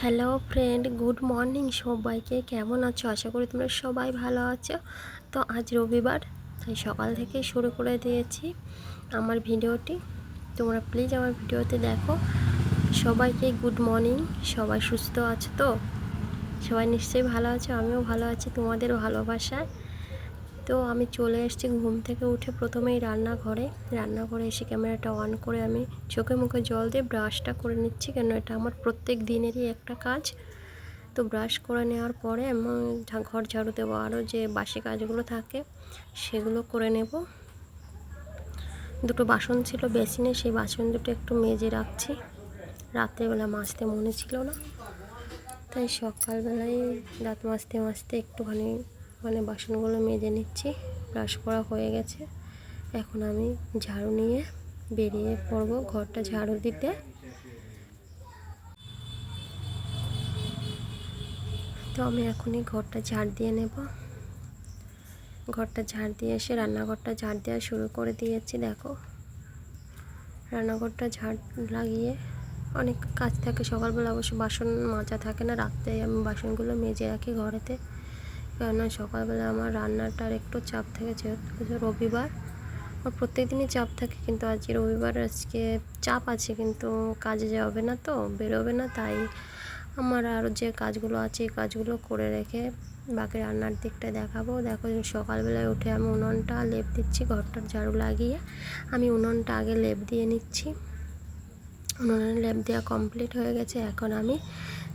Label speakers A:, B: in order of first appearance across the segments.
A: Hello friend good morning সবাইকে। কেমন আছো? আশা করি তোমরা সবাই ভালো আছো। তো আজ রবিবার, তাই সকাল থেকে শুরু করে দিয়েছি আমার ভিডিওটি। তোমরা প্লিজ আমার ভিডিওতে দেখো। সবাইকে গুড মর্নিং সবাই সুস্থ আছো তো? সবাই নিশ্চয়ই ভালো আছো? আমিও ভালো আছি। তোমাদের ভালোবাসায়। তো আমি চলে এসেছি ঘুম থেকে উঠে প্রথমেই রান্নাঘরে। রান্নাঘরে এসে ক্যামেরাটা অন করে আমি চোখে মুখে জল দিয়ে ব্রাশটা করে নিচ্ছি, কেন এটা আমার প্রত্যেক দিনেরই একটা কাজ। তো ব্রাশ করে নেওয়ার পরে আমি ঘর ঝাড়ু দেবো। আরও যে বাসি কাজগুলো থাকে সেগুলো করে নেব। দুটো বাসন ছিল বেসিনে, সেই বাসন দুটো একটু মেজে রাখছি। রাত্রেবেলা মাজতে মনে ছিল না। তাই সকালবেলায় দাঁত মাজতে মাজতে একটুখানি মানে বাসনগুলো মেজে নিচ্ছি, ব্রাশ করা হয়ে গেছে। এখন আমি ঝাড়ু নিয়ে বেরিয়ে পড়ব ঘরটা ঝাড়ু দিতে। তো আমি এখনই ঘরটা ঝাড় দিয়ে নেব। ঘরটা ঝাড় দিয়ে এসে রান্নাঘরটা ঝাড় দেওয়া শুরু করে দিয়েছি, দেখো। রান্নাঘরটা ঝাড় লাগিয়ে অনেক কাজ থাকে সকালবেলা, অবশ্য বাসন মাজা থাকে না, রাত্রে আমি বাসনগুলো মেজে রাখি ঘরেতে। কেননা সকালবেলা আমার রান্নাটার একটু চাপ থাকে, যেহেতু রবিবার। আমার প্রত্যেক দিনই চাপ থাকে, কিন্তু আজকে রবিবার, আজকে চাপ আছে, কিন্তু কাজে যাবে না তো, বেরোবে না, তাই আমার আরও যে কাজগুলো আছে, এই কাজগুলো করে রেখে বাকি রান্নার দিকটা দেখাবো। দেখো সকালবেলায় উঠে আমি উনুনটা লেপ দিচ্ছি, ঘরটার ঝাড়ু লাগিয়ে আমি উনুনটা আগে লেপ দিয়ে নিচ্ছি। উনুনের লেপ দেওয়া কমপ্লিট হয়ে গেছে, এখন আমি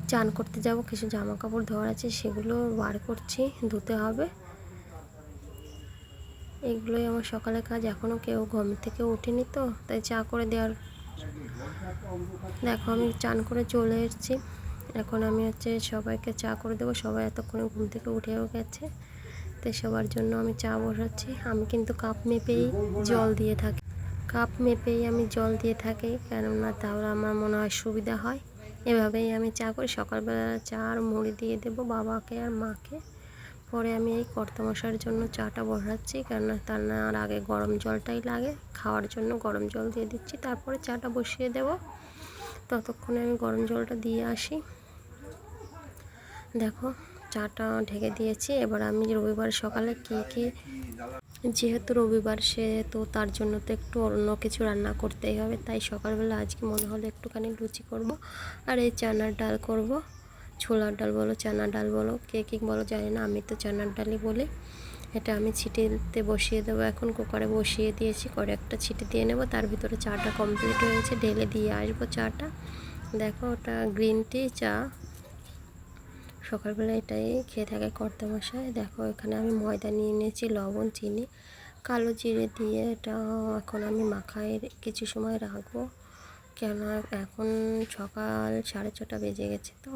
A: চান করতে যাব, কিছু জামা কাপড় ধোয়ার আছে, সেগুলো বার করছি, ধুতে হবে। এগুলোই আমার সকালে কাজ এখনও কেউ ঘুম থেকে উঠেনি তো, তাই চা করে দেওয়ার। দেখো, আমি চান করে চলে এসেছি। এখন আমি হচ্ছে সবাইকে চা করে দেবো, সবাই এতক্ষণে ঘুম থেকে উঠেও গেছে তাই সবার জন্য আমি চা বসাচ্ছি। আমি কিন্তু কাপ মেপেই জল দিয়ে থাকি। কাপ মেপেই আমি জল দিয়ে থাকি, কেননা তাহলে আমার মনে হয় সুবিধা হয়। এভাবেই আমি চা করি। সকালবেলা চা আর মুড়ি দিয়ে দেবো বাবাকে আর মাকে। পরে আমি এই কর্তমশার জন্য চাটা বসাচ্ছি, কেননা তার না আর আগে গরম জলটাই লাগে। খাওয়ার জন্য গরম জল দিয়ে দিচ্ছি, তারপরে চাটা বসিয়ে দেব। ততক্ষণে আমি গরম জলটা দিয়ে আসি। দেখো চাটা ঢেকে দিয়েছি। এবার আমি রবিবার সকালে কী কী যেহেতু রবিবার, সেহেতু তার জন্য তো একটু অন্য কিছু রান্না করতেই হবে। তাই সকালবেলা আজকে মনে হলো একটুখানি লুচি করব আর এই চানার ডাল করব। ছোলার ডাল বলো, চানার ডাল বলো, কে কী বলো জানি না, আমি তো চানার ডালই বলি। এটা আমি ছিটিতে বসিয়ে দেবো। এখন কুকারে বসিয়ে দিয়েছি, করে একটা ছিটি দিয়ে নেব। তার ভিতরে চাটা কমপ্লিট হয়েছে ঢেলে দিয়ে আসব চাটা। দেখো ওটা গ্রিন টি, চা সকালবেলা এটাই খেয়ে থাকে কর্তা মশাই দেখো, এখানে আমি ময়দা নিয়ে নিয়েছি, লবণ, চিনি, কালো জিরে দিয়ে এটা এখন আমি মাখায় কিছু সময় রাখব। কেন এখন সকাল সাড়ে ছটা বেজে গেছে তো।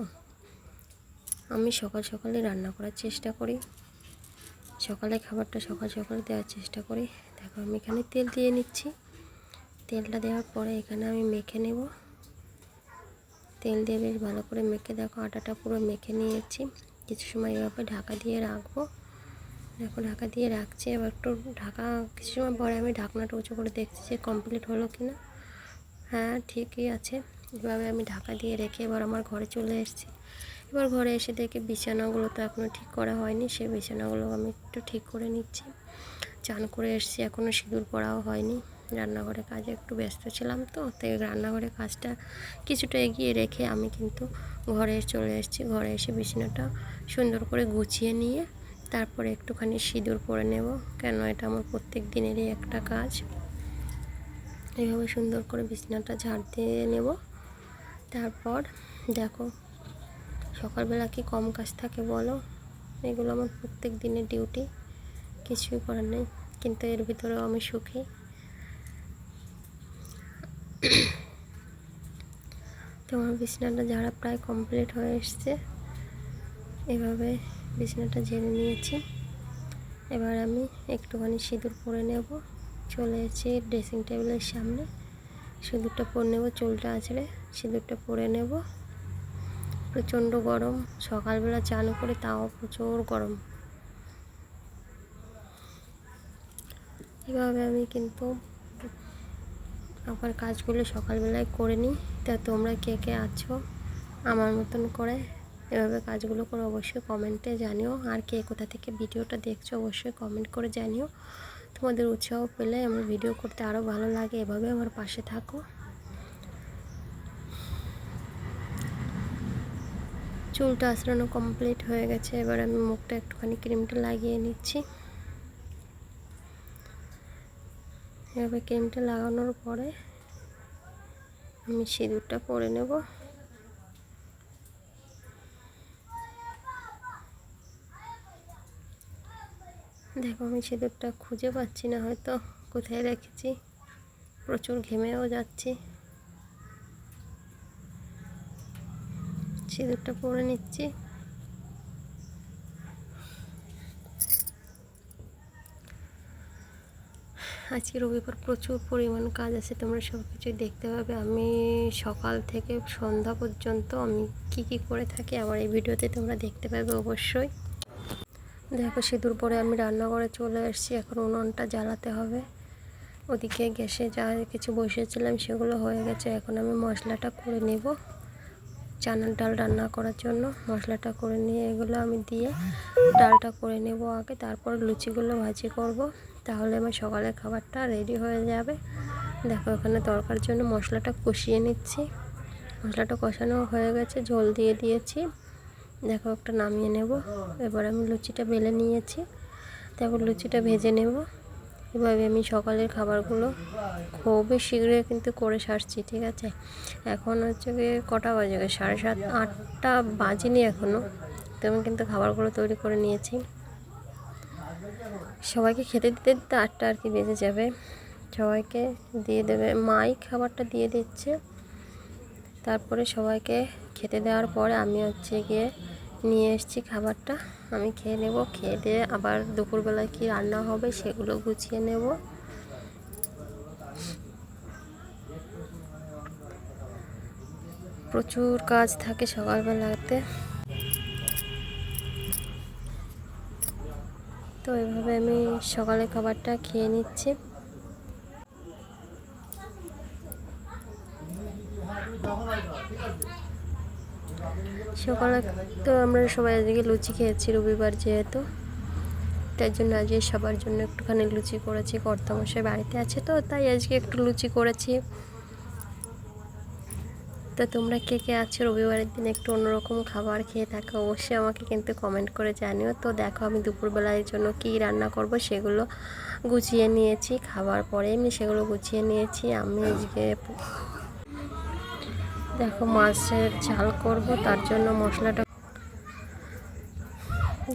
A: আমি সকাল সকালে রান্না করার চেষ্টা করি। সকালে খাবারটা সকাল সকালে দেওয়ার চেষ্টা করি। দেখো, আমি এখানে তেল দিয়ে নিচ্ছি। তেলটা দেওয়ার পরে এখানে আমি মেখে নেব। তেল দিয়ে বেশ ভালো করে মেখে দেখো, আটাটা পুরো মেখে নিয়েছি। কিছু সময় এভাবে ঢাকা দিয়ে রাখব। দেখো, ঢাকা দিয়ে রাখছি। এবার একটু ঢাকা, কিছু সময় পরে আমি ঢাকনাটা উঁচু করে দেখছি যে কমপ্লিট হলো কি না হ্যাঁ ঠিকই আছে। এভাবে আমি ঢাকা দিয়ে রেখে এবার আমার ঘরে চলে এসেছি। এবার ঘরে এসে দেখে বিছানাগুলো তো এখনও ঠিক করা হয়নি। সেই বিছানাগুলো আমি একটু ঠিক করে নিচ্ছি। চান করে এসেছি এখনও সিঁদুর পড়াও হয়নি। রান্নাঘরে কাজে একটু ব্যস্ত ছিলাম তো, তাই রান্নাঘরে কাজটা কিছুটা এগিয়ে রেখে আমি কিন্তু ঘরে চলে এসেছি। ঘরে এসে বিছানাটা সুন্দর করে গুছিয়ে নিয়ে তারপরে একটুখানি সিঁদুর পরে নেব, কেন এটা আমার প্রত্যেক দিনেরই একটা কাজ। এইভাবে সুন্দর করে বিছানাটা ঝাড় দিয়ে নেব। তারপর দেখো, সকালবেলা কি কম কাজ থাকে বলো? এগুলো আমার প্রত্যেক দিনের ডিউটি, কিছুই করার নেই। কিন্তু এর ভিতরেও আমি সুখী। তোমার বিছানাটা ঝাড়া প্রায় কমপ্লিট হয়ে এসছে। এভাবে বিছানাটা ঝেড়ে নিয়েছি। এবার আমি একটুখানি সিঁদুর পরে নেব। চলে এসেছি ড্রেসিং টেবিলের সামনে। সিঁদুরটা পরে নেব, চুলটা আছড়ে সিঁদুরটা পরে নেব। প্রচণ্ড গরম। সকালবেলা চান করে, তাও প্রচুর গরম। এভাবে আমি কিন্তু আমার কাজগুলো সকালবেলায় করে নিই। তা তোমরা কে কে আছো? আমার মতন করে এভাবে কাজগুলো করে, অবশ্যই কমেন্টে জানিও। আর কে কোথা থেকে ভিডিওটা দেখছ, অবশ্যই কমেন্ট করে জানিও। তোমাদের উৎসাহ পেলে আমার ভিডিও করতে আরও ভালো লাগে। এভাবে আমার পাশে থাকো। চুলটা আঁচড়ানো কমপ্লিট হয়ে গেছে। এবার আমি মুখটা একটুখানি ক্রিমটা লাগিয়ে নিচ্ছি। এভাবে ক্রিমটা লাগানোর পরে আমি সিঁদুরটা পরে নেব। দেখো আমি সিঁদুরটা খুঁজে পাচ্ছি না, হয়তো কোথায় রেখেছি। প্রচুর ঘেমেও যাচ্ছি। সিঁদুরটা পরে নিচ্ছি। আজকে রবিবার প্রচুর পরিমাণ কাজ আছে, তোমরা সব কিছুই দেখতে পাবে। আমি সকাল থেকে সন্ধ্যা পর্যন্ত আমি কি কি করে থাকি আমার এই ভিডিওতে তোমরা দেখতে পাবে অবশ্যই। দেখো সিঁদুর পরে আমি রান্না করে চলে এসেছি, এখন উনুনটা জ্বালাতে হবে। ওদিকে গ্যাসে যা কিছু বসিয়েছিলাম সেগুলো হয়ে গেছে, এখন আমি মশলাটা করে নেব চানার ডাল রান্না করার জন্য। মশলাটা করে নিয়ে এগুলো আমি দিয়ে ডালটা করে নেব আগে, তারপর লুচিগুলো ভাজি করব। তাহলে আমার সকালের খাবারটা রেডি হয়ে যাবে। দেখো, এখানে তরকার জন্য মশলাটা কষিয়ে নিচ্ছি। মশলাটা কষানো হয়ে গেছে, ঝোল দিয়ে দিয়েছি। দেখো, একটা নামিয়ে নেব। এবার আমি লুচিটা বেলে নিয়েছি। তারপর লুচিটা ভেজে নেব। এভাবে আমি সকালের খাবারগুলো খুবই শীঘ্রই কিন্তু করে সারছি, ঠিক আছে? এখন হচ্ছে গিয়ে কটা বাজে? সাড়ে সাত, আটটা বাজেনি এখনও তো আমি কিন্তু খাবারগুলো তৈরি করে নিয়েছি। সবাইকে খেতে দিতে দিতে আটটা আর কি বেজে যাবে। সবাইকে দিয়ে দেবে। মাই খাবারটা দিয়ে দিচ্ছে। তারপরে সবাইকে খেতে দেওয়ার পরে আমি হচ্ছে গিয়ে নিয়ে এসেছি খাবারটা। আমি খেয়ে নেব। খেয়ে দিয়ে আবার দুপুরবেলায় কি রান্না হবে সেগুলো গুছিয়ে নেব। প্রচুর কাজ থাকে সকালবেলাতে। তো এভাবে আমি সকালে খাবারটা খেয়ে নিচ্ছি। সকালে তো আমরা সবাই আজকে লুচি খেয়েছি রবিবার যেহেতু তার জন্য আজকে সবার জন্য একটুখানি লুচি করেছি। কর্তামশাই বাড়িতে আছে তো, তাই আজকে একটু লুচি করেছি। তো তোমরা কে কে আছো? রবিবারের দিন একটু অন্যরকম খাবার খেয়ে থাকো। অবশ্যই আমাকে কিন্তু কমেন্ট করে জানিও। তো দেখো, আমি দুপুরবেলার জন্য কি রান্না করব সেগুলো গুছিয়ে নিয়েছি। খাবার পরে আমি সেগুলো গুছিয়ে নিয়েছি। আমি আজকে দেখো মাছের ঝাল করব, তার জন্য মশলাটা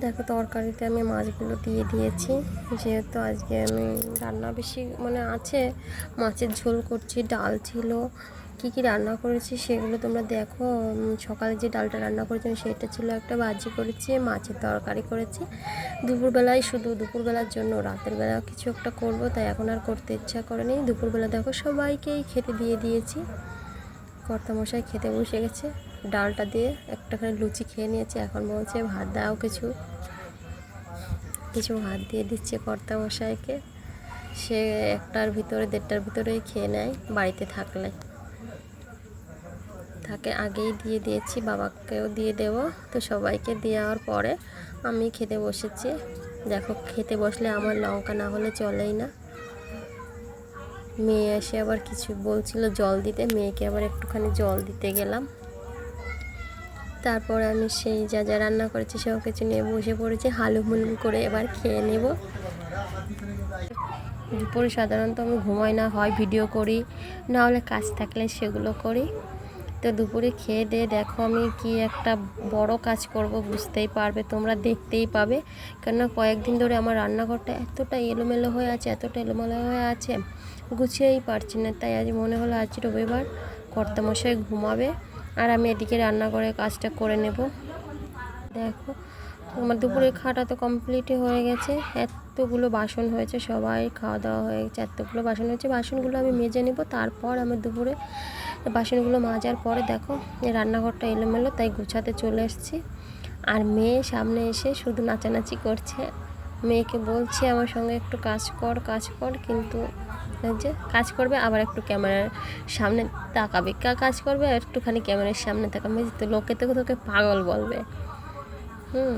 A: দেখো তরকারিতে আমি মাছগুলো দিয়ে দিয়েছি। যেহেতু আজকে আমি রান্না বেশি মানে আছে, মাছের ঝোল করছি, ডাল ছিল কি কি রান্না করেছি সেগুলো তোমরা দেখো। সকালে যে ডালটা রান্না করেছিলাম সেটা ছিল একটা ভাজি করেছি, মাছের তরকারি করেছি। দুপুরবেলায় শুধু দুপুরবেলার জন্য, রাতের বেলা কিছু একটা করব, তাই এখন আর করতে ইচ্ছা করেনি দুপুরবেলা দেখো সবাইকেই খেতে দিয়ে দিয়েছি। কর্তামশাই খেতে বসে গেছে। ডালটা দিয়ে একটাখানি লুচি খেয়ে নিয়েছে, এখন বলছে ভাত দাও কিছু। কিছু ভাত দিয়ে দিচ্ছে কর্তামশাইকে। সে একটার ভিতরে, দেড়টার ভিতরেই খেয়ে নেয়, বাড়িতে থাকলে। তাকে আগেই দিয়ে দিয়েছি, বাবাকেও দিয়ে দেব। তো সবাইকে দেওয়ার পরে আমি খেতে বসেছি। দেখো, খেতে বসলে আমার লঙ্কা না হলে চলেই না। মেয়ে এসে আবার কিছু বলছিল জল দিতে, মেয়েকে আবার একটুখানি জল দিতে গেলাম। তারপর আমি সেই যা যা রান্না করেছি সব কিছু নিয়ে বসে পড়েছি, হালু মুলু করে এবার খেয়ে নেব। দুপুরে সাধারণত আমি ঘুমাই না, হয় ভিডিও করি, না হলে কাজ থাকলে সেগুলো করি। তো দুপুরে খেয়ে দিয়ে দেখো আমি কি একটা বড় কাজ করব, বুঝতেই পারবে, তোমরা দেখতেই পাবে। কেননা কয়েকদিন ধরে আমার রান্নাঘরটা এতটা এলোমেলো হয়ে আছে, এতটা এলোমেলো হয়ে আছে, গুছিয়েই পারছি না। তাই আজ মনে হলো আজ রবিবার কর্তামশাই ঘুমাবে আর আমি এদিকে রান্না করে কাজটা করে নেব। দেখো, আমার দুপুরে খাওয়াটা তো কমপ্লিটই হয়ে গেছে। এতগুলো বাসন হয়েছে, সবাই খাওয়া দাওয়া হয়ে গেছে, এতগুলো বাসন হয়েছে, বাসনগুলো আমি মেজে নেব, তারপর আমি দুপুরে বাসনগুলো মাজার পরে দেখো, এই রান্নাঘরটা এলোমেলো, তাই গুছাতে চলে এসেছি। আর মেয়ে সামনে এসে শুধু নাচানাচি করছে। মেয়েকে বলছি, আমার সঙ্গে একটু কাজ কর কাজ কর। কিন্তু যে কাজ করবে, আবার একটু ক্যামেরার সামনে তাকাবে। কাজ করবে, আর একটুখানি ক্যামেরার সামনে তাকাবে। যে তো লোকে তো তোকে পাগল বলবে। হুম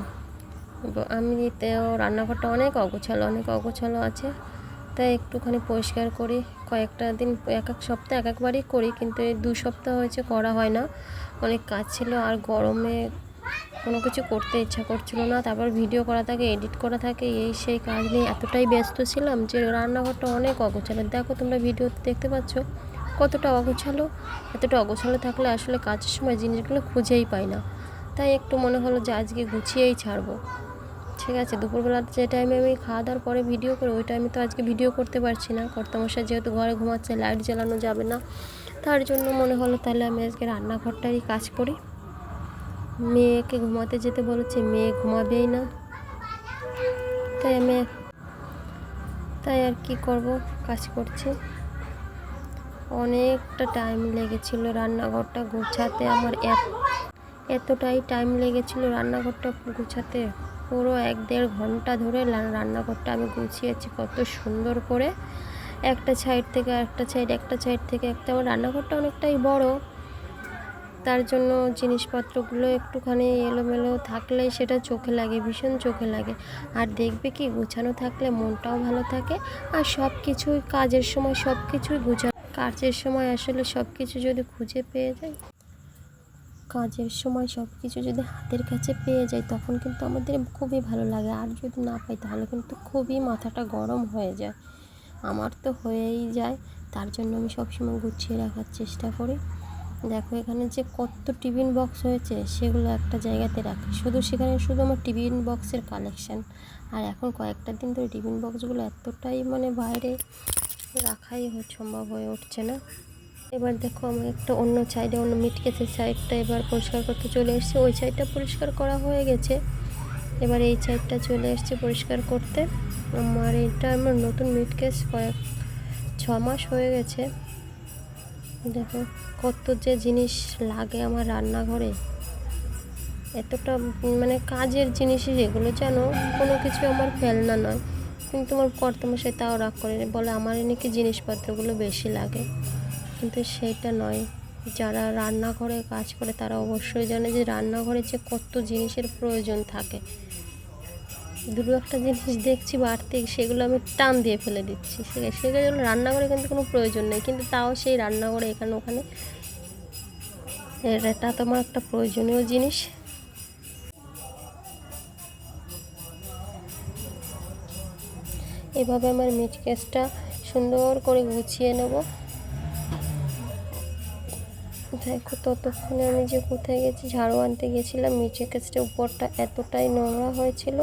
A: আমি তো রান্নাঘরটা অনেক অগোছালো অনেক অগোছালো আছে। তাই একটুখানি পরিষ্কার করি। কয়েকটা দিন এক এক সপ্তাহ এক একবারই করি, কিন্তু এই দু সপ্তাহ হয়েছে করা হয় না। অনেক কাজ ছিল আর গরমে কোনো কিছু করতে ইচ্ছা করছিল না। তারপর ভিডিও করা থাকে, এডিট করা থাকে, এই সেই কাজ নিয়ে এতটাই ব্যস্ত ছিলাম যে রান্নাঘরটা অনেক অগোছালো। দেখো তোমরা ভিডিওতে দেখতে পাচ্ছ কতটা অগোছালো। এতটা অগোছালো থাকলে আসলে কাজের সময় জিনিসগুলো খুঁজেই পাই না। তাই একটু মনে হলো যে আজকে গুছিয়েই ছাড়বো। ঠিক আছে, দুপুরবেলা যে টাইমে আমি খাওয়া দাওয়ার পরে ভিডিও করি, ওই টাইমে তো আজকে ভিডিও করতে পারছি না। কর্তামশাই যেহেতু ঘরে ঘুমাচ্ছে লাইট জ্বালানো যাবে না। তার জন্য মনে হলো তাহলে আমি আজকে রান্নাঘরটারই কাজ করি। মেয়েকে ঘুমাতে যেতে বলেছে, মেয়ে ঘুমাবেই না। তাই আমি, তাই আর কি করব, কাজ করছি। অনেকটা টাইম লেগেছিল রান্নাঘরটা গোছাতে, আমার এত, এতটাই টাইম লেগেছিল রান্নাঘরটা গুছাতে। পুরো এক দেড় ঘণ্টা ধরে রান্নাঘরটা আমি গুছিয়েছি কত সুন্দর করে। একটা সাইড থেকে একটা সাইড একটা সাইড থেকে একটা। আমার রান্নাঘরটা অনেকটাই বড়। তার জন্য জিনিসপত্রগুলো একটুখানি এলোমেলো থাকলে সেটা চোখে লাগে, ভীষণ চোখে লাগে। আর দেখবে কি, গুছানো থাকলে মনটাও ভালো থাকে। আর সব কিছুই কাজের সময় সব কিছুই গুছা কাজের সময় আসলে সব কিছু যদি খুঁজে পেয়ে যাই কাজের সময় সব কিছু যদি হাতের কাছে পেয়ে যাই তখন কিন্তু আমাদের খুবই ভালো লাগে। আর যদি না পাই, তাহলে কিন্তু খুবই মাথাটা গরম হয়ে যায়। আমার তো হয়েই যায়, তার জন্য আমি সবসময় গুছিয়ে রাখার চেষ্টা করি। দেখো, এখানে যে কত টিফিন বক্স হয়েছে, সেগুলো একটা জায়গাতে রাখি। শুধু সেখানে শুধু আমার টিফিন বক্সের কালেকশান। আর এখন কয়েকটা দিন ধরে টিফিন বক্সগুলো এতটাই মানে বাইরে রাখাই সম্ভব হয়ে উঠছে না। এবার দেখো আমি একটা অন্য সাইডে অন্য মিটকেসের সাইডটা এবার পরিষ্কার করতে চলে এসেছি। ওই সাইডটা পরিষ্কার করা হয়ে গেছে। এবার এই সাইডটা চলে এসেছে পরিষ্কার করতে। আমার এটা আমার নতুন মিটকেস কয়েক ছ মাস হয়ে গেছে। দেখো কত যে জিনিস লাগে আমার রান্নাঘরে। এতটা মানে কাজের জিনিসই যেগুলো জানো কোনো কিছু আমার ফেলনা নয়। কিন্তু আমার কর্তমশাই তাও রাগ করে বলে আমার নাকি জিনিসপত্রগুলো বেশি লাগে? কিন্তু সেইটা নয়। যারা রান্নাঘরে কাজ করে, তারা অবশ্যই জানে যে রান্নাঘরে যে কত জিনিসের প্রয়োজন থাকে। দুটো একটা জিনিস দেখছি বাড়তে, সেগুলো আমি টান দিয়ে ফেলে দিচ্ছি। সেগুলো রান্নাঘরে কিন্তু কোনো প্রয়োজন নেই, কিন্তু তাও সেই রান্নাঘরে এখানে ওখানে এটা তোমার একটা প্রয়োজনীয় জিনিস। এভাবে আমার মিট কেসটা সুন্দর করে গুছিয়ে নেব। দেখো ততক্ষণে আমি যে কোথায় গেছি, ঝাড়ু আনতে গেছিলাম মিটে কেসটা উপরটা এতটাই নোংরা হয়েছিল,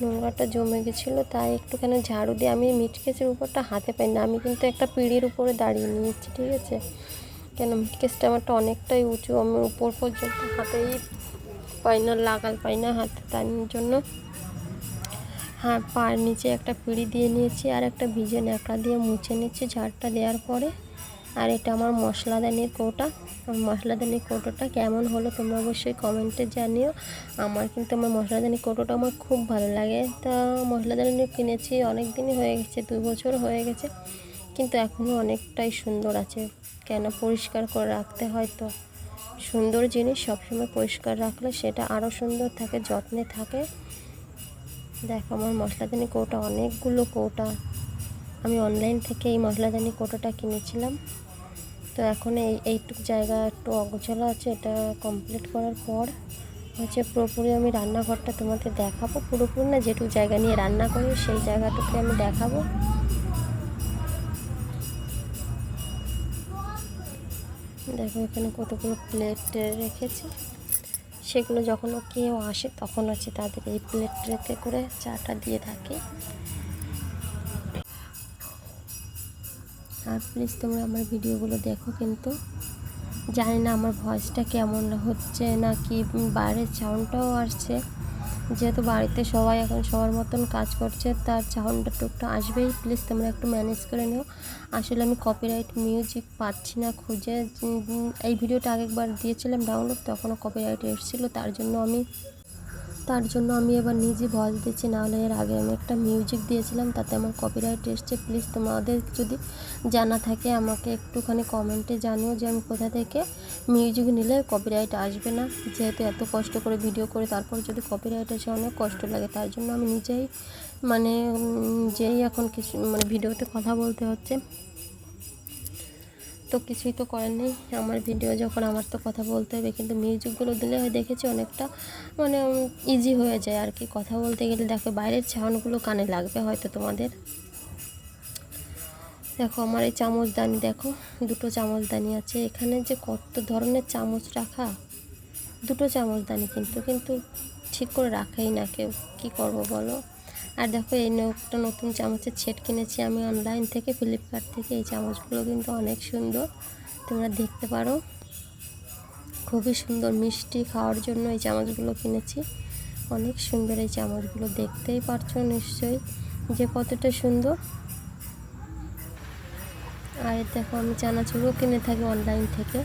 A: নোংরাটা জমে গেছিল, তাই একটুখানি ঝাড়ু দিয়ে আমি মিট কেসের উপরটা হাতে পাই না। আমি কিন্তু একটা পিঁড়ির উপরে দাঁড়িয়ে নিয়েছি, ঠিক আছে? কেন মিট কেসটা আমারটা অনেকটাই উঁচু, আমি উপর পর্যন্ত হাতেই পাই না, লাগাল পাই না হাতে, তার জন্য হ্যাঁ পায়ের নিচে একটা পিঁড়ি দিয়ে নিয়েছি, আর একটা ভিজে ন্যাকড়া দিয়ে মুছে নিচ্ছি ঝাড়টা দেওয়ার পরে। আর এটা আমার মশলাদানির কৌটা। মশলাদানির কৌটোটা কেমন হলো তোমরা অবশ্যই কমেন্টে জানিও। আমার কিন্তু আমার মশলাদানি কৌটোটা আমার খুব ভালো লাগে। তা মশলাদানি কিনেছি অনেক দিনই হয়ে গেছে দুই বছর হয়ে গেছে, কিন্তু এখনও অনেকটাই সুন্দর আছে। কেন পরিষ্কার করে রাখতে হয় তো? সুন্দর জিনিস সবসময় পরিষ্কার রাখলে সেটা আরও সুন্দর থাকে, যত্নে থাকে। দেখো আমার মশলাদানি কৌটা, অনেকগুলো কৌটা। আমি অনলাইন থেকে এই মশলাদানি কৌটোটা কিনেছিলাম। তো এখন এই, এইটুকু জায়গা একটু অগোছালো আছে, এটা কমপ্লিট করার পর হচ্ছে পুরোপুরি আমি রান্নাঘরটা তোমাদের দেখাবো। পুরোপুরি না যেটুকু জায়গা নিয়ে রান্না করি, সেই জায়গাটুকু আমি দেখাবো। দেখো এখানে কতগুলো প্লেট রেখেছি। সেগুলো যখন কেউ আসে তখন হচ্ছে তাদের এই প্লেট ট্রেতে করে চাটা দিয়ে থাকি। আর প্লিজ তোমরা আমার ভিডিওগুলো দেখো কিন্তু। জানি না আমার ভয়েসটা কেমন হচ্ছে না কি বাইরের সাউন্ডটাও আসছে। যেহেতু বাড়িতে সবাই এখন সবার মতন কাজ করছে, তার সাউন্ডটা টুকটা আসবেই। প্লিজ তোমরা একটু ম্যানেজ করে নিও। আসলে আমি কপিরাইট মিউজিক পাচ্ছি না খুঁজে। এই ভিডিওটা আগেকবার দিয়েছিলাম ডাউনলোড তখনও কপিরাইট এসেছিল, তার জন্য আমি তার জন্য আমি এবার নিজে ভয়েস দিচ্ছি নাহলে এর আগে আমি একটা মিউজিক দিয়েছিলাম, তাতে আমার কপিরাইট এসছে। প্লিজ তোমাদের যদি জানা থাকে, আমাকে একটুখানি কমেন্টে জানিও যে আমি কোথা থেকে মিউজিক নিলে কপিরাইট আসবে না। যেহেতু এত কষ্ট করে ভিডিও করে, তারপর যদি কপিরাইট আসে, অনেক কষ্ট লাগে। তার জন্য আমি নিজেই মানে যেই এখন কিছু মানে ভিডিওতে কথা বলতে হচ্ছে তো কিছুই তো করার নেই। আমার ভিডিও যখন আমার তো কথা বলতে হবে, কিন্তু মিউজিকগুলো দিলে হয় দেখেছি অনেকটা মানে ইজি হয়ে যায় আর কি। কথা বলতে গেলে দেখো বাইরের ছাউনগুলো কানে লাগবে হয়তো তোমাদের। দেখো আমার এই চামচদানি দেখো, দুটো চামচদানি আছে। এখানে যে কত ধরনের চামচ রাখা, দুটো চামচদানি কিন্তু কিন্তু ঠিক করে রাখাই না কেউ। কী করব বলো? আর দেখো, এই একটা নতুন চামচের ছেট কিনেছি আমি অনলাইন থেকে ফ্লিপকার্ট থেকে। এই চামচগুলো কিন্তু অনেক সুন্দর, তোমরা দেখতে পারো। খুবই সুন্দর, মিষ্টি খাওয়ার জন্য এই চামচগুলো কিনেছি। অনেক সুন্দর এই চামচগুলো, দেখতেই পারছ নিশ্চয়ই যে কতটা সুন্দর। আর দেখো, আমি চানাচুরও কিনে থাকি অনলাইন থেকে।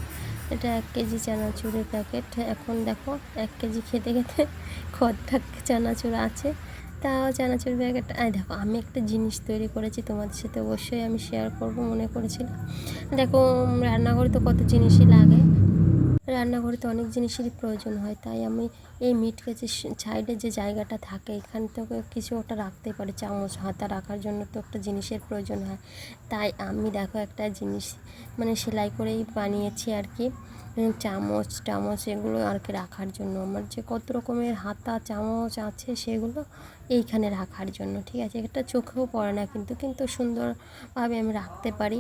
A: এটা এক কেজি চানাচুরের প্যাকেট এখন দেখো, এক কেজি খেতে খেতে খদ্দা চানাচুর আছে। তাও চানাচুর প্যাকেট আয় দেখো, আমি একটা জিনিস তৈরি করেছি, তোমাদের সাথে অবশ্যই আমি শেয়ার করব, মনে করেছিলাম। দেখো রান্নাঘরে তো কত জিনিসই লাগে। রান্নাঘরে তো অনেক জিনিসেরই প্রয়োজন হয়, তাই আমি এই মিট কেচের সাইডে যে জায়গাটা থাকে, এখান থেকে কিছু ওটা রাখতে পারি, চামচ, হাতা রাখার জন্য তো একটা জিনিসের প্রয়োজন হয়। তাই আমি দেখো একটা জিনিস মানে সেলাই করেই বানিয়েছি আর কি। চামচ, টামচ এগুলো আর কি রাখার জন্য। আমার যে কত রকমের হাতা, চামচ আছে সেগুলো এইখানে রাখার জন্য, ঠিক আছে? এটা চোখেও পড়ে না কিন্তু কিন্তু সুন্দরভাবে আমি রাখতে পারি।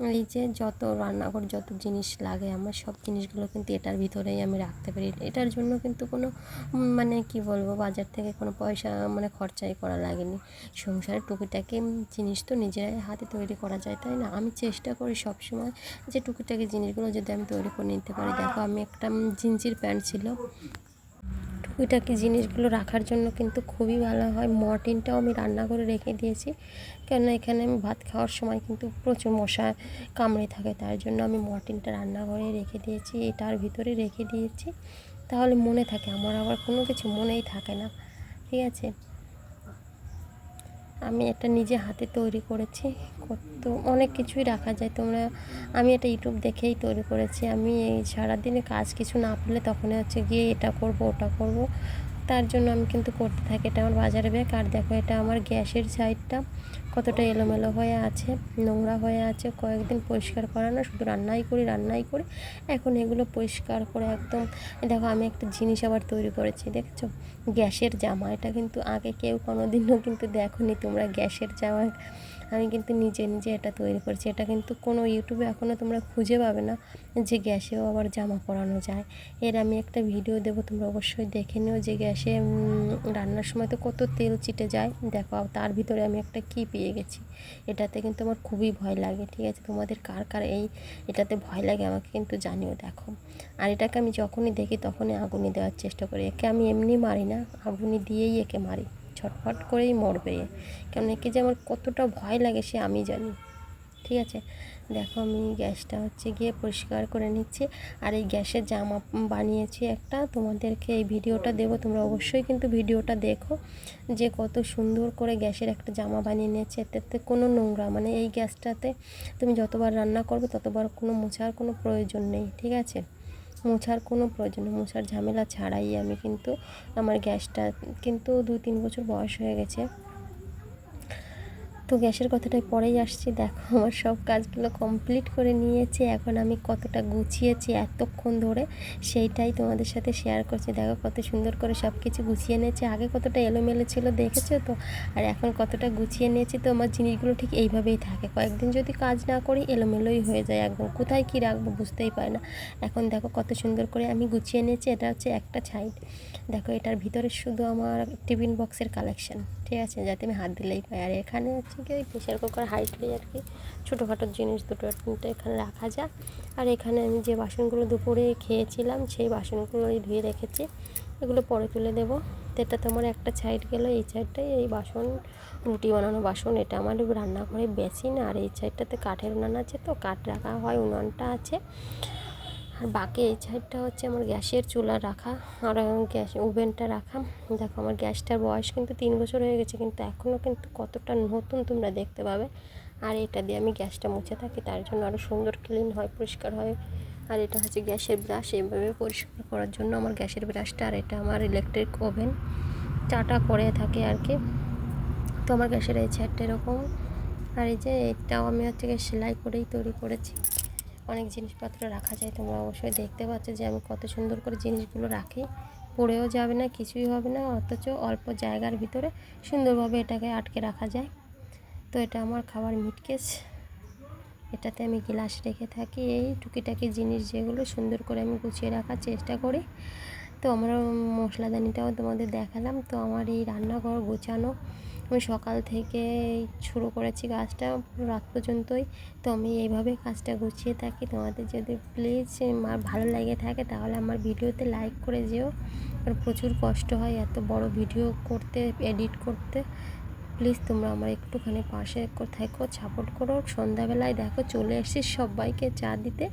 A: এই যে যত রান্নাঘর, যত জিনিস লাগে, আমার সব জিনিসগুলো কিন্তু এটার ভিতরেই আমি রাখতে পারি। এটার জন্য কিন্তু কোনো মানে কি বলব, বাজার থেকে কোনো পয়সা মানে খরচাই করা লাগেনি। সংসারে টুকিটাকি জিনিস তো নিজেরাই হাতে তৈরি করা যায়, তাই না? আমি চেষ্টা করি সব সময় যে টুকিটাকি জিনিসগুলো যদি আমি তৈরি করে নিতে পারি। দেখো, আমি একটা জিন্সির প্যান্ট ছিল। টুকিটাকি জিনিসগুলো রাখার জন্য কিন্তু খুবই ভালো হয়। মর্টিনটাও আমি রান্না করে রেখে দিয়েছি। কেননা এখানে আমি ভাত খাওয়ার সময় কিন্তু প্রচুর মশা কামড়ে থাকে, তার জন্য আমি মর্টিনটা রান্না করে রেখে দিয়েছি, এটার ভিতরে রেখে দিয়েছি। তাহলে মনে থাকে, আমার আবার কোনো কিছু মনেই থাকে না। ঠিক আছে? আমি এটা নিজে হাতে তৈরি করেছি। তো অনেক কিছুই রাখা যায়। তোমরা আমি এটা ইউটিউব দেখেই তৈরি করেছি। আমি এই সারাদিনে কাজ কিছু না পেলে তখনই হচ্ছে গিয়ে এটা করব, ওটা করব। তার জন্য আমি কিন্তু করতে থাকি। এটা আমার বাজারে ব্যাগ আর দেখো, এটা আমার গ্যাসের সাইডটা কতটা এলোমেলো হয়ে আছে, নোংরা হয়ে আছে, কয়েকদিন পরিষ্কার করা না শুধু রান্নাই করি রান্নাই করি। এখন এগুলো পরিষ্কার করে একদম, দেখো আমি একটা জিনিস আবার তৈরি করেছি, দেখছ? গ্যাসের জামা, এটা কিন্তু আগে কেউ কোনো দিনও কিন্তু দেখোনি তোমরা গ্যাসের জামা। আমি কিন্তু নিজে নিজে এটা তৈরি করেছি, এটা কিন্তু কোনো ইউটিউবে এখনও তোমরা খুঁজে পাবে না যে গ্যাসেও আবার জামা পরানো যায়। এর আমি একটা ভিডিও দেবো, তোমরা অবশ্যই দেখে নিও যে গ্যাসে রান্নার সময় তো কত তেল চিটে যায়। দেখো, তার ভিতরে আমি একটা কী পেয়ে গেছি। এটাতে কিন্তু আমার খুবই ভয় লাগে, ঠিক আছে? তোমাদের কার কার এই এটাতে ভয় লাগে আমাকে কিন্তু জানিও, দেখো। আর এটাকে আমি যখনই দেখি তখনই আগুনে দেওয়ার চেষ্টা করি। একে আমি এমনি মারি না, আগুনে দিয়েই একে মারি। ছটফট করেই মরবে কেন একে যে আমার কতটা ভয় লাগে সে আমি জানি, ঠিক আছে? দেখো আমি গ্যাসটা হচ্ছে গিয়ে পরিষ্কার করে নিচ্ছি। আর এই গ্যাসের জামা বানিয়েছি একটা। তোমাদেরকে এই ভিডিওটা দেবো। তোমরা অবশ্যই কিন্তু ভিডিওটা দেখো যে কত সুন্দর করে গ্যাসের একটা জামা বানিয়ে নিয়েছি। এতে কোনো নোংরা মানে এই গ্যাসটাতে তুমি যতবার রান্না করবে ততবার কোনো মোছার কোনো প্রয়োজন নেই, ঠিক আছে? মোছার কোনো প্রয়োজন নেই। মোছার ঝামেলা ছাড়াই আমি কিন্তু আমার গ্যাসটা কিন্তু দু তিন বছর বয়স হয়ে গেছে। তো গ্যাসের কথাটাই পরেই আসছি। দেখো, আমার সব কাজগুলো কমপ্লিট করে নিয়েছি। এখন আমি কতটা গুছিয়েছি এতক্ষণ ধরে, সেইটাই তোমাদের সাথে শেয়ার করছি। দেখো, কত সুন্দর করে সব কিছু গুছিয়ে নিয়েছি। আগে কতটা এলোমেলো ছিল, দেখেছ তো? আর এখন কতটা গুছিয়ে নিয়েছি তো, আমার জিনিসগুলো ঠিক এইভাবেই থাকে। কয়েকদিন যদি কাজ না করি, এলোমেলোই হয়ে যায় একদম। কোথায় কী রাখব বুঝতেই পারি না। এখন দেখো, কত সুন্দর করে আমি গুছিয়ে নিয়েছি। এটা হচ্ছে একটা সাইড দেখো, এটার ভিতরে শুধু আমার টিফিন বক্সের কালেকশন ঠিক আছে, যাতে আমি হাত দিলেই পাই আর এখানে হচ্ছে কি ওই প্রেশার কুকার হাইটলি আর কি ছোটোখাটো জিনিস দুটো তিনটে এখানে রাখা যায়। আর এখানে আমি যে বাসনগুলো দুপুরে খেয়েছিলাম, সেই বাসনগুলোই ধুয়ে রেখেছি। এগুলো পরে তুলে দেবো। তো এটা তোমার একটা সাইড গেলো, এই সাইডটাই এই বাসন, রুটি বানানো বাসন, এটা আমার রান্না রান্নাঘরে বেসিন আর এই সাইডটাতে কাঠের উনান আছে তো, কাঠ রাখা হয়, উনানটা আছে। আর বাকি এই সাইডটা হচ্ছে আমার গ্যাসের চুলা রাখা আর গ্যাস ওভেনটা রাখা। দেখো আমার গ্যাসটার বয়স কিন্তু তিন বছর হয়ে গেছে, কিন্তু এখনও কিন্তু কতটা নতুন তোমরা দেখতে পাবে। আর এটা দিয়ে আমি গ্যাসটা মুছে থাকি, তার জন্য আরও সুন্দর ক্লিন হয়, পরিষ্কার হয়। আর এটা হচ্ছে গ্যাসের ব্রাশ, এইভাবে পরিষ্কার করার জন্য আমার গ্যাসের ব্রাশটা আর এটা আমার ইলেকট্রিক ওভেন চাটা করে থাকে আর কি। তো আমার গ্যাসের এই ছাড়টা এরকম। আর এই যে এটাও আমি হচ্ছে সেলাই করেই তৈরি করেছি। অনেক জিনিসপত্র রাখা যায়। তোমরা অবশ্যই দেখতে পাচ্ছ যে আমি কত সুন্দর করে জিনিসগুলো রাখি। পড়েও যাবে না, কিছুই হবে না, অথচ অল্প জায়গার ভিতরে সুন্দরভাবে এটাকে আটকে রাখা যায়। তো এটা আমার খাবার মিটকেস। এটাতে আমি গ্লাস রেখে থাকি। এই টুকিটাকি জিনিস যেগুলো সুন্দর করে আমি গুছিয়ে রাখার চেষ্টা করি। তো আমরা মশলাদানিটাও তোমাদের দেখালাম। তো আমার এই রান্নাঘর গোছানো। আমি সকাল থেকে শুরু করেছি কাজটা রাত পর্যন্তই। তো আমি এইভাবে কাজটা গুছিয়ে থাকি। তোমাদের যদি প্লিজ আমার ভালো লেগে থাকে তাহলে আমার ভিডিওতে লাইক করে যেও। কারণ প্রচুর কষ্ট হয় এত বড় ভিডিও করতে এডিট করতে। প্লিজ তোমরা আমার একটুখানি পাশে থাকো সাপোর্ট করো। সন্ধ্যাবেলায় দেখো চলে এসেছি সবাইকে চা দিতে।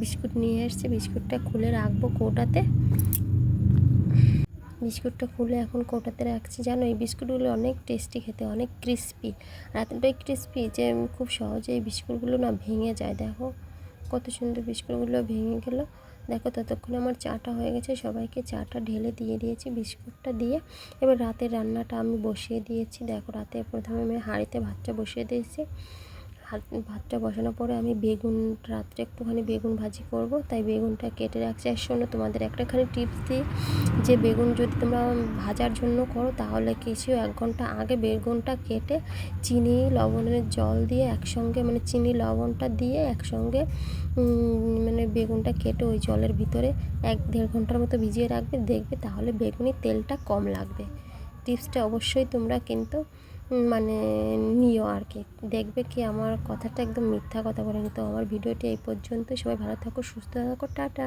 A: বিস্কুট নিয়ে এসেছি, বিস্কুটটা খুলে রাখব কৌটাতে। বিস্কুটটা খুলে এখন কৌটাতে রাখছি। জানো, এই বিস্কুটগুলো অনেক টেস্টি খেতে, অনেক ক্রিস্পি আর এতটাই ক্রিস্পি যে খুব সহজে এই বিস্কুটগুলো না ভেঙে যায়। দেখো, কত সুন্দর বিস্কুটগুলো ভেঙে গেলো। দেখো, ততক্ষণে আমার চাটা হয়ে গেছে। সবাইকে চাটা ঢেলে দিয়ে দিয়েছি বিস্কুটটা দিয়ে। এবার রাতের রান্নাটা আমি বসিয়ে দিয়েছি। দেখো, রাতে প্রথমে আমি হাঁড়িতে ভাতটা বসিয়ে দিয়েছি। ভাতটা বসানোর পরে আমি বেগুন রাত্রে একটুখানি বেগুন ভাজি করব। তাই বেগুনটা কেটে রাখছি। আর শোনো, তোমাদের একটাখানি টিপস দিই। যে বেগুন যদি তোমরা ভাজার জন্য করো, তাহলে কিছু এক ঘণ্টা আগে বেগুনটা কেটে চিনি, লবণের জল দিয়ে একসঙ্গে মানে চিনি, লবণটা দিয়ে একসঙ্গে মানে বেগুনটা কেটে ওই জলের ভিতরে এক দেড় ঘণ্টার মতো ভিজিয়ে রাখবে। দেখবে তাহলে বেগুনের তেলটা কম লাগবে। টিপসটা অবশ্যই তোমরা কিন্তু মানে নিও আর কি। দেখবে কি আমার কথাটা একদম মিথ্যা কথা বলেনি তো আমার ভিডিওটি এই পর্যন্ত সবাই ভালো থাকো, সুস্থ থাকো। টাটা।